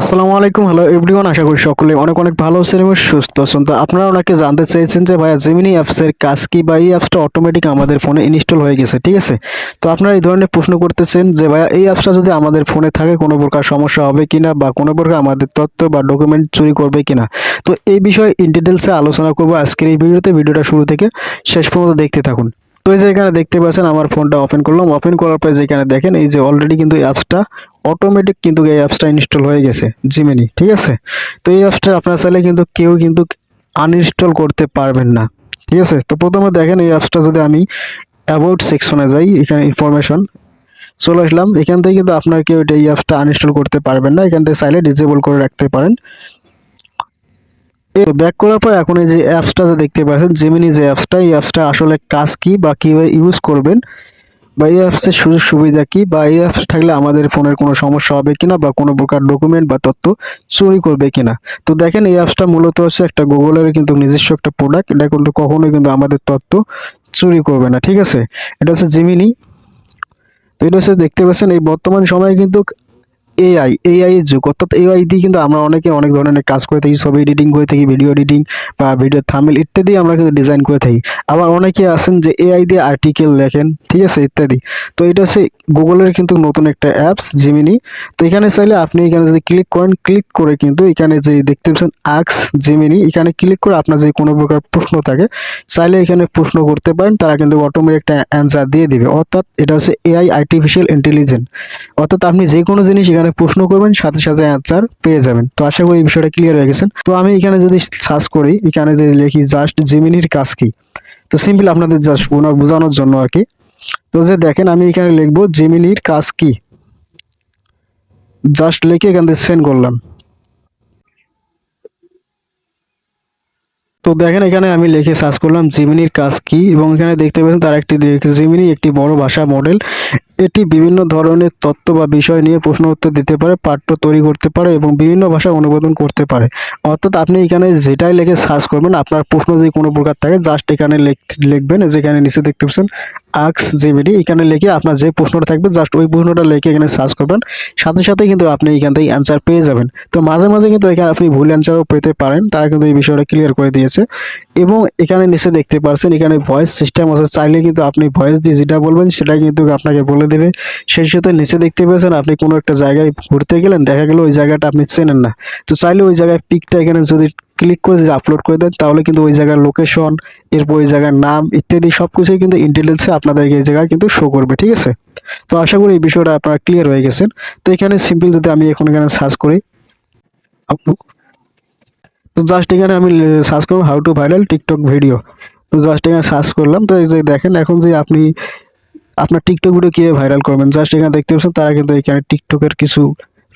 আসসালামু আলাইকুম hello everyone আশা করি সকলে অনেক অনেক ভালো আছেন এবং সুস্থ আছেন। তো আপনারা ওনাকে জানতে চেয়েছেন যে ভাইয়া জেমিনি অ্যাপসের কাজ কি বা এই অ্যাপসটা অটোমেটিক আমাদের ফোনে ইনস্টল হয়ে গেছে, ঠিক আছে? তো আপনারা এই ধরনের প্রশ্ন করতেছেন যে ভাইয়া এই অ্যাপসটা যদি আমাদের ফোনে থাকে, কোনো প্রকার সমস্যা হবে কিনা বা কোনো প্রকার আমাদের তথ্য বা ডকুমেন্ট চুরি করবে কিনা? তো এই বিষয়ে ইন ডিটেলসে আলোচনা করব আজকের এই ভিডিওতে। ভিডিওটা শুরু থেকে শেষ পর্যন্ত দেখতে থাকুন। তো এই যে এখানে দেখতে পাচ্ছেন, আমার ফোনটা ওপেন করলাম। ওপেন করার পর যেখানে দেখেন, এই যে অলরেডি কিন্তু অ্যাপসটা অটোমেটিক কিন্তু এই অ্যাপসটা ইনস্টল হয়ে গেছে জিমেনি ঠিক আছে? তো এই অ্যাপসটা আপনার চাইলে কিন্তু কেউ কিন্তু আনইনস্টল করতে পারবেন না, ঠিক আছে? তো প্রথমে দেখেন, এই অ্যাপসটা যদি আমি অ্যাবাউট সেকশনে যাই, এখানে ইনফরমেশন চলে আসলাম। এখান থেকে কিন্তু আপনার কেউ এটা এই অ্যাপসটা আনইনস্টল করতে পারবেন না। এখান থেকে চাইলে ডিসেবল করে রাখতে পারেন। ব্যাক করার পর এখন এই যে অ্যাপসটা যে দেখতে পাচ্ছেন জেমিনি যে অ্যাপসটা এই অ্যাপসটা আসলে কাজ কি বা কীভাবে ইউজ করবেন বা এই অ্যাপসের সুযোগ সুবিধা কি বা এই অ্যাপস থাকলে আমাদের ফোনের কোনো সমস্যা হবে কিনা বা কোনো প্রকার ডকুমেন্ট বা তথ্য চুরি করবে কিনা? তো দেখেন এই অ্যাপসটা মূলত হচ্ছে একটা গুগলের কিন্তু নিজস্ব একটা প্রোডাক্ট এটা কিন্তু কখনোই কিন্তু আমাদের তথ্য চুরি করবে না, ঠিক আছে? এটা হচ্ছে জিমিনি তো এটা হচ্ছে দেখতে পাচ্ছেন, এই বর্তমান সময়ে কিন্তু এআই এআই এর যুগ। অর্থাৎ এআই দিয়ে কিন্তু আমরা অনেকে অনেক ধরনের কাজ করে থাকি, ছবি এডিটিং করে থাকি ভিডিও এডিটিং বা ভিডিও থামিল ইত্যাদি আমরা কিন্তু ডিজাইন করে থাকি। আবার অনেকে আছেন যে এআই দিয়ে আর্টিকেল লেখেন, ঠিক আছে, ইত্যাদি। তো এটা হচ্ছে গুগলের কিন্তু নতুন একটা অ্যাপস জিমিনি তো এখানে চাইলে আপনি এখানে যদি ক্লিক করেন ক্লিক করে কিন্তু এখানে যে দেখতে পাচ্ছেন আক্স জিমিনি এখানে ক্লিক করে আপনার যে কোনো প্রকার প্রশ্ন থাকে, চাইলে এখানে প্রশ্ন করতে পারেন, তারা কিন্তু অটোমেটিক একটা অ্যান্সার দিয়ে দিবে। অর্থাৎ এটা হচ্ছে এআই আর্টিফিশিয়াল ইন্টেলিজেন্ট অর্থাৎ আপনি যে কোনো জিনিস এখানে প্রশ্ন করবেন, সাথে সাথে অ্যান্সার পেয়ে যাবেন। তো আশা করি এই বিষয়টা ক্লিয়ার হয়ে গেছেন তো আমি এখানে যদি সার্চ করি, এখানে যদি লিখি জাস্ট জিমিনির কাজ কি? তো সিম্পল আপনাদের জাস্ট বোঝানোর জন্য আর কি। তো যে দেখেন, আমি এখানে লিখব জিমিনির কাজ কি? জাস্ট লিখে এখান থেকে সেন্ড করলাম। তো দেখেন এখানে আমি লিখে সার্চ করলাম জিমিনির কাজ কি এবং এখানে দেখতে পাচ্ছেন তার একটি জিমিনি একটি বড় ভাষা মডেল এটি বিভিন্ন ধরনের তত্ত্ব বা বিষয় নিয়ে প্রশ্ন উত্তর দিতে পারে, পাঠ্য তৈরি করতে পারে এবং বিভিন্ন ভাষা অনুবাদন করতে পারে। অর্থাৎ আপনি এখানে যেটাই লিখে সার্চ করবেন, আপনার প্রশ্ন যদি কোনো প্রকার থাকে জাস্ট এখানে লিখবেন, যেখানে নিচে দেখতে পাচ্ছেন আক্স জিবিডি, এখানে লিখে আপনার যে প্রশ্নটা থাকবে জাস্ট ওই প্রশ্নটা লিখে এখানে সার্চ করবেন। সাথে সাথে কিন্তু আপনি এখান থেকে অ্যান্সার পেয়ে যাবেন। তো মাঝে মাঝে কিন্তু এখানে আপনি ভুল অ্যান্সারও পেতে পারেন, তারা কিন্তু এই বিষয়টা ক্লিয়ার করে দিয়েছে। এবং এখানে নিচে দেখতে পাচ্ছেন এখানে ভয়েস সিস্টেম আছে। চাইলে কিন্তু আপনি ভয়েস দিয়ে যেটা বলবেন সেটাই কিন্তু আপনাকে বলে দেবে। সেই সাথে নিচে দেখতে পেয়েছেন, আপনি কোনো একটা জায়গায় ঘুরতে গেলেন, দেখা গেল ওই জায়গাটা আপনি চেনেন না। তো চাইলে ওই জায়গায় পিকটা এখানে যদি ক্লিক করে যদি আপলোড করে দেন, তাহলে কিন্তু ওই জায়গার লোকেশন এরপর ওই জায়গার নাম ইত্যাদি সব কিছুই কিন্তু ইন্টেলিজেন্সে আপনাদেরকে এই জায়গায় কিন্তু শো করবে, ঠিক আছে? তো আশা করি এই বিষয়টা আপনারা ক্লিয়ার হয়ে গেছেন। তো এখানে সিম্পল যদি আমি এখন এখানে সার্চ করি তো জাস্ট এখানে আমি সার্চ করব how to viral TikTok video তো জাস্ট এখানে সার্চ করলাম, তো এই যে দেখেন এখন যে আপনি, আপনার টিকটক ভিডিও কীভাবে ভাইরাল করবেন। জাস্ট এখানে দেখতে পাচ্ছেন, তারা কিন্তু এখানে টিকটকের কিছু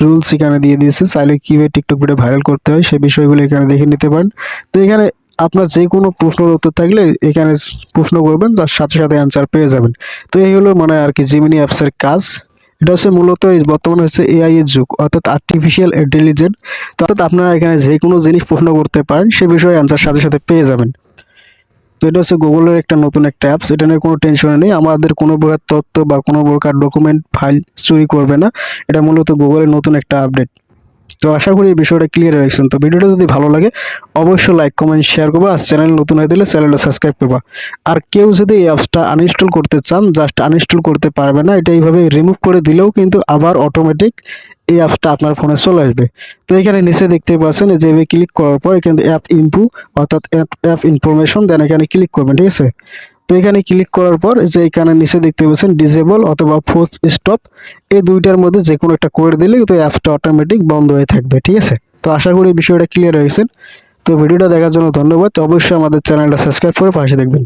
রুলস এখানে দিয়ে দিয়েছে, চাইলে কীভাবে টিকটক ভিডিও ভাইরাল করতে হয় সেই বিষয়গুলো এখানে দেখে নিতে পারেন। তো এখানে আপনার যে কোনো প্রশ্নের উত্তর থাকলে এখানে প্রশ্ন করবেন, তার সাথে সাথে অ্যান্সার পেয়ে যাবেন। তো এই হলো মানে আর কি জিমিনি অ্যাপসের কাজ। এটা হচ্ছে মূলত বর্তমানে হচ্ছে এআই এর যুগ, অর্থাৎ আর্টিফিশিয়াল ইন্টেলিজেন্ট অর্থাৎ আপনারা এখানে যে কোনো জিনিস প্রশ্ন করতে পারেন, সে বিষয়ে অ্যান্সার সাথে সাথে পেয়ে যাবেন। তো এটা হচ্ছে গুগলের একটা নতুন একটা অ্যাপস এটা নিয়ে কোনো টেনশন নেই। আমাদের কোনো প্রকার তথ্য বা কোনো প্রকার ডকুমেন্ট ফাইল চুরি করবে না। এটা মূলত গুগলের নতুন একটা আপডেট তো আশা করি বিষয়টা ক্লিয়ার হয়ে গেছেন তো ভিডিওটা যদি ভালো লাগে, অবশ্যই লাইক কমেন্ট শেয়ার করবা। আর চ্যানেল নতুন হয়ে দিলে চ্যানেলটা সাবস্ক্রাইব করবা। আর কেউ যদি এই অ্যাপসটা আনইনস্টল করতে চান জাস্ট আনইনস্টল করতে পারবে না, এটা এইভাবে রিমুভ করে দিলেও কিন্তু আবার অটোমেটিক এই অ্যাপসটা আপনার ফোনে চলে আসবে। তো এখানে নিচে দেখতে পাচ্ছেন যে ক্লিক করার পর এখানে অ্যাপ ইনপু অর্থাৎ অ্যাপ ইনফরমেশন দেন এখানে ক্লিক করবেন, ঠিক আছে? তো এখানে ক্লিক করার পর যে এখানে নিচে দেখতে পাচ্ছেন ডিসেবল অথবা ফোর্স স্টপ এই দুইটার মধ্যে যে কোনো একটা করে দিলে তো অ্যাপটা অটোমেটিক বন্ধ হয়ে থাকবে, ঠিক আছে? তো আশা করি বিষয়টা ক্লিয়ার হয়েছে তো ভিডিওটা দেখার জন্য ধন্যবাদ। অবশ্যই আমাদের চ্যানেলটা সাবস্ক্রাইব করে পাশে দেখবেন।